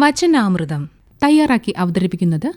വചനാമൃതം തയ്യാറാക്കി അവതരിപ്പിക്കുന്നത്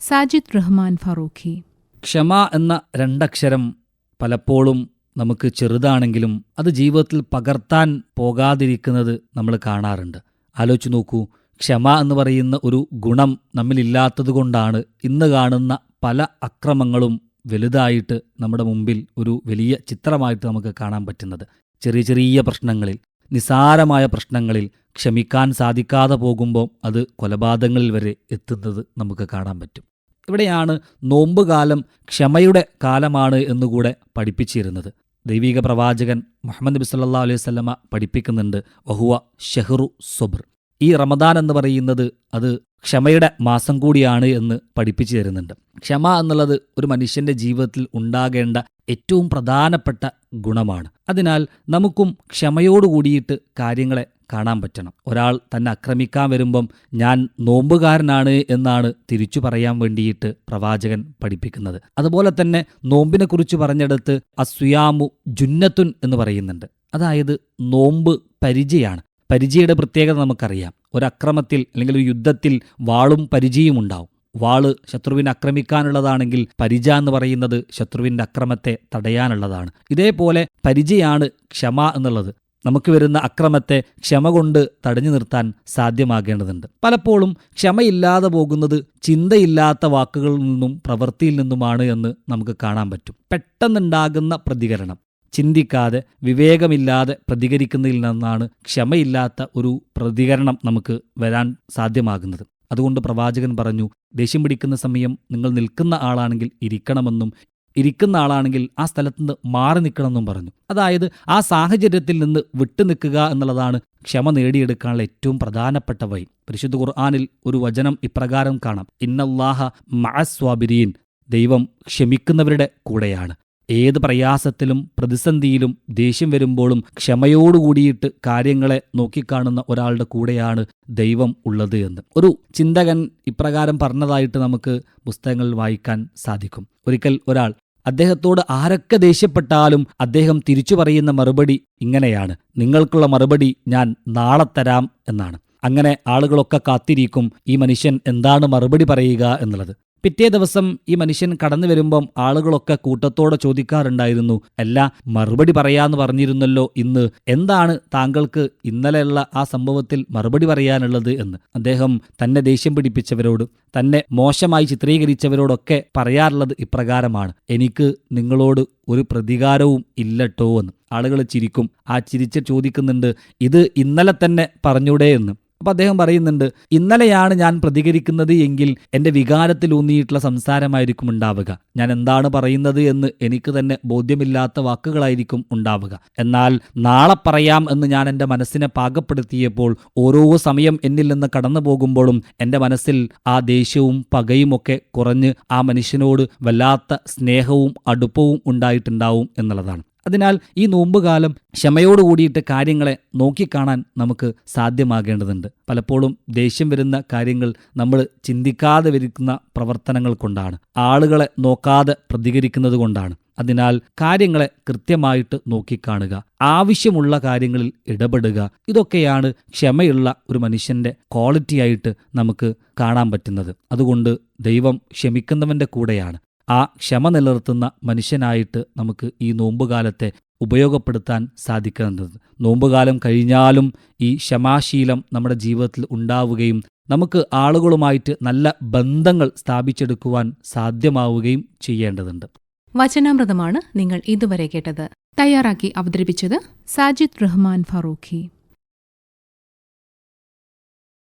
സാജിദ് റഹ്മാൻ ഫറൂഖി. ക്ഷമ എന്ന രണ്ടക്ഷരം പലപ്പോഴും നമുക്ക് ചെറുതാണെങ്കിലും അത് ജീവിതത്തിൽ പകർത്താൻ പോകാതിരിക്കുന്നത് നമ്മൾ കാണാറുണ്ട്. ആലോചിച്ച് നോക്കൂ ക്ഷമ എന്ന് പറയുന്ന ഒരു ഗുണം നമ്മളില്ലാത്തതുകൊണ്ടാണ് ഇന്ന് കാണുന്ന പല അക്രമങ്ങളും വലുതായിട്ട് നമ്മുടെ മുമ്പിൽ ഒരു വലിയ ചിത്രമായിട്ട് നമുക്ക് കാണാൻ പറ്റുന്നത്. ചെറിയ ചെറിയ പ്രശ്നങ്ങളിൽ നിസാരമായ പ്രശ്നങ്ങളിൽ ക്ഷമിക്കാൻ സാധിക്കാതെ പോകുമ്പോൾ അത് കൊലപാതകങ്ങളിൽ വരെ എത്തുന്നത് നമുക്ക് കാണാൻ പറ്റും. ഇവിടെയാണ് നോമ്പുകാലം ക്ഷമയുടെ കാലമാണ് എന്നുകൂടെ പഠിപ്പിച്ചിരുന്നത്. ദൈവിക പ്രവാചകൻ മുഹമ്മദ് നബി സല്ലാ അലൈഹി സ്വലമ പഠിപ്പിക്കുന്നുണ്ട് വഹുവ ഷെഹ്റു സൊബർ. ഈ റമദാൻ എന്ന് പറയുന്നത് അത് ക്ഷമയുടെ മാസം കൂടിയാണ് എന്ന് പഠിപ്പിച്ചു തരുന്നുണ്ട്. ക്ഷമ എന്നുള്ളത് ഒരു മനുഷ്യന്റെ ജീവിതത്തിൽ ഉണ്ടാകേണ്ട ഏറ്റവും പ്രധാനപ്പെട്ട ഗുണമാണ്. അതിനാൽ നമുക്കും ക്ഷമയോട് കൂടിയിട്ട് കാര്യങ്ങളെ കാണാൻ പറ്റണം. ഒരാൾ തന്നെ ആക്രമിക്കാൻ വരുമ്പം ഞാൻ നോമ്പുകാരനാണ് എന്നാണ് തിരിച്ചു പറയാൻ വേണ്ടിയിട്ട് പ്രവാചകൻ പഠിപ്പിക്കുന്നത്. അതുപോലെ തന്നെ നോമ്പിനെ കുറിച്ച് പറഞ്ഞെടുത്ത് അസ്വിയാമു ജുന്നത്തുൻ എന്ന് പറയുന്നുണ്ട്. അതായത് നോമ്പ് പരിചയാണ്. പരിചയയുടെ പ്രത്യേകത നമുക്കറിയാം. ഒരു ഒരക്രമത്തിൽ അല്ലെങ്കിൽ ഒരു യുദ്ധത്തിൽ വാളും പരിചയവും ഉണ്ടാവും. വാൾ ശത്രുവിനെ ആക്രമിക്കാനുള്ളതാണെങ്കിൽ പരിച എന്ന് പറയുന്നത് ശത്രുവിന്റെ അക്രമത്തെ തടയാനുള്ളതാണ്. ഇതേപോലെ പരിചയാണ് ക്ഷമ എന്നുള്ളത്. നമുക്ക് വരുന്ന അക്രമത്തെ ക്ഷമ കൊണ്ട് തടഞ്ഞു നിർത്താൻ സാധ്യമാകേണ്ടതുണ്ട്. പലപ്പോഴും ക്ഷമയില്ലാതെ പോകുന്നത് ചിന്തയില്ലാത്ത വാക്കുകളിൽ നിന്നും പ്രവൃത്തിയിൽ നിന്നുമാണ് എന്ന് നമുക്ക് കാണാൻ പറ്റും. പെട്ടെന്നുണ്ടാകുന്ന പ്രതികരണം. ചിന്തിക്കാതെ വിവേകമില്ലാതെ പ്രതികരിക്കുന്നതിൽ നിന്നാണ് ക്ഷമയില്ലാത്ത ഒരു പ്രതികരണം നമുക്ക് വരാൻ സാധ്യമാകുന്നത്. അതുകൊണ്ട് പ്രവാചകൻ പറഞ്ഞു ദേഷ്യം പിടിക്കുന്ന സമയം നിങ്ങൾ നിൽക്കുന്ന ആളാണെങ്കിൽ ഇരിക്കണമെന്നും ഇരിക്കുന്ന ആളാണെങ്കിൽ ആ സ്ഥലത്ത് നിന്ന് മാറി നിൽക്കണമെന്നും പറഞ്ഞു. അതായത് ആ സാഹചര്യത്തിൽ നിന്ന് വിട്ടുനിൽക്കുക എന്നുള്ളതാണ് ക്ഷമ നേടിയെടുക്കാനുള്ള ഏറ്റവും പ്രധാനപ്പെട്ട വഴി. പരിശുദ്ധ ഖുർആാനിൽ ഒരു വചനം ഇപ്രകാരം കാണാം. ഇന്നല്ലാഹ മഅസ്വാബിരീൻ ദൈവം ക്ഷമിക്കുന്നവരുടെ കൂടെയാണ്. ഏത് പ്രയാസത്തിലും പ്രതിസന്ധിയിലും ദേഷ്യം വരുമ്പോഴും ക്ഷമയോടുകൂടിയിട്ട് കാര്യങ്ങളെ നോക്കിക്കാണുന്ന ഒരാളുടെ കൂടെയാണ് ദൈവം ഉള്ളത് എന്ന്. ഒരു ചിന്തകൻ ഇപ്രകാരം പറഞ്ഞതായിട്ട് നമുക്ക് പുസ്തകങ്ങളിൽ വായിക്കാൻ സാധിക്കും. ഒരിക്കൽ ഒരാൾ അദ്ദേഹത്തോട് ആരൊക്കെ ദേഷ്യപ്പെട്ടാലും അദ്ദേഹം തിരിച്ചു പറയുന്ന മറുപടി ഇങ്ങനെയാണ്. നിങ്ങൾക്കുള്ള മറുപടി ഞാൻ നാളെ തരാം എന്നാണ്. അങ്ങനെ ആളുകളൊക്കെ കാത്തിരിക്കും ഈ മനുഷ്യൻ എന്താണ് മറുപടി പറയുക എന്നുള്ളത്. പിറ്റേ ദിവസം ഈ മനുഷ്യൻ കടന്നു വരുമ്പം ആളുകളൊക്കെ കൂട്ടത്തോടെ ചോദിക്കാറുണ്ടായിരുന്നു അല്ല മറുപടി പറയാന്ന് പറഞ്ഞിരുന്നല്ലോ ഇന്ന് എന്താണ് താങ്കൾക്ക് ഇന്നലെയുള്ള ആ സംഭവത്തിൽ മറുപടി പറയാനുള്ളത്? എന്ന്. അദ്ദേഹം തന്നെ ദേഷ്യം പിടിപ്പിച്ചവരോട് തന്നെ മോശമായി ചിത്രീകരിച്ചവരോടൊക്കെ പറയാറുള്ളത് ഇപ്രകാരമാണ് എനിക്ക് നിങ്ങളോട് ഒരു പ്രതികാരവും ഇല്ലട്ടോ എന്ന്. ആളുകൾ ചിരിക്കും ആ ചിരിച്ച് ചോദിക്കുന്നുണ്ട് ഇത് ഇന്നലെ തന്നെ പറഞ്ഞൂടെ എന്ന്. അപ്പം അദ്ദേഹം പറയുന്നുണ്ട് ഇന്നലെയാണ് ഞാൻ പ്രതികരിക്കുന്നത് എങ്കിൽ എന്റെ വികാരത്തിൽ ഊന്നിയിട്ടുള്ള സംസാരമായിരിക്കും ഉണ്ടാവുക. ഞാൻ എന്താണ് പറയുന്നത് എന്ന് എനിക്ക് തന്നെ ബോധ്യമില്ലാത്ത വാക്കുകളായിരിക്കും ഉണ്ടാവുക. എന്നാൽ നാളെ പറയാം എന്ന് ഞാൻ എന്റെ മനസ്സിനെ പാകപ്പെടുത്തിയപ്പോൾ ഓരോ സമയം എന്നിൽ നിന്ന് കടന്നു പോകുമ്പോഴും എന്റെ മനസ്സിൽ ആ ദേഷ്യവും പകയും ഒക്കെ കുറഞ്ഞ് ആ മനുഷ്യനോട് വല്ലാത്ത സ്നേഹവും അടുപ്പവും ഉണ്ടായിട്ടുണ്ടാവും എന്നുള്ളതാണ്. അതിനാൽ ഈ നോമ്പുകാലം ക്ഷമയോട് കൂടിയിട്ട് കാര്യങ്ങളെ നോക്കിക്കാണാൻ നമുക്ക് സാധ്യമാകേണ്ടതുണ്ട്. പലപ്പോഴും ദേഷ്യം വരുന്ന കാര്യങ്ങൾ നമ്മൾ ചിന്തിക്കാതെ വരുന്ന പ്രവർത്തനങ്ങൾ കൊണ്ടാണ്. ആളുകളെ നോക്കാതെ പ്രതികരിക്കുന്നത് കൊണ്ടാണ്. അതിനാൽ കാര്യങ്ങളെ കൃത്യമായിട്ട് നോക്കിക്കാണുക ആവശ്യമുള്ള കാര്യങ്ങളിൽ ഇടപെടുക ഇതൊക്കെയാണ് ക്ഷമയുള്ള ഒരു മനുഷ്യന്റെ ക്വാളിറ്റി ആയിട്ട് നമുക്ക് കാണാൻ പറ്റുന്നത്. അതുകൊണ്ട് ദൈവം ക്ഷമിക്കുന്നവന്റെ കൂടെയാണ്. ആ ക്ഷമ നിലനിർത്തുന്ന മനുഷ്യനായിട്ട് നമുക്ക് ഈ നോമ്പുകാലത്തെ ഉപയോഗപ്പെടുത്താൻ സാധിക്കുന്നത് നോമ്പുകാലം കഴിഞ്ഞാലും ഈ ക്ഷമാശീലം നമ്മുടെ ജീവിതത്തിൽ ഉണ്ടാവുകയും നമുക്ക് ആളുകളുമായിട്ട് നല്ല ബന്ധങ്ങൾ സ്ഥാപിച്ചെടുക്കുവാൻ സാധ്യമാവുകയും ചെയ്യേണ്ടതുണ്ട്. വചനാമൃതമാണ് നിങ്ങൾ ഇതുവരെ കേട്ടത്. തയ്യാറാക്കി അവതരിപ്പിച്ചത് സാജിദ് റഹ്മാൻ ഫറൂഖി.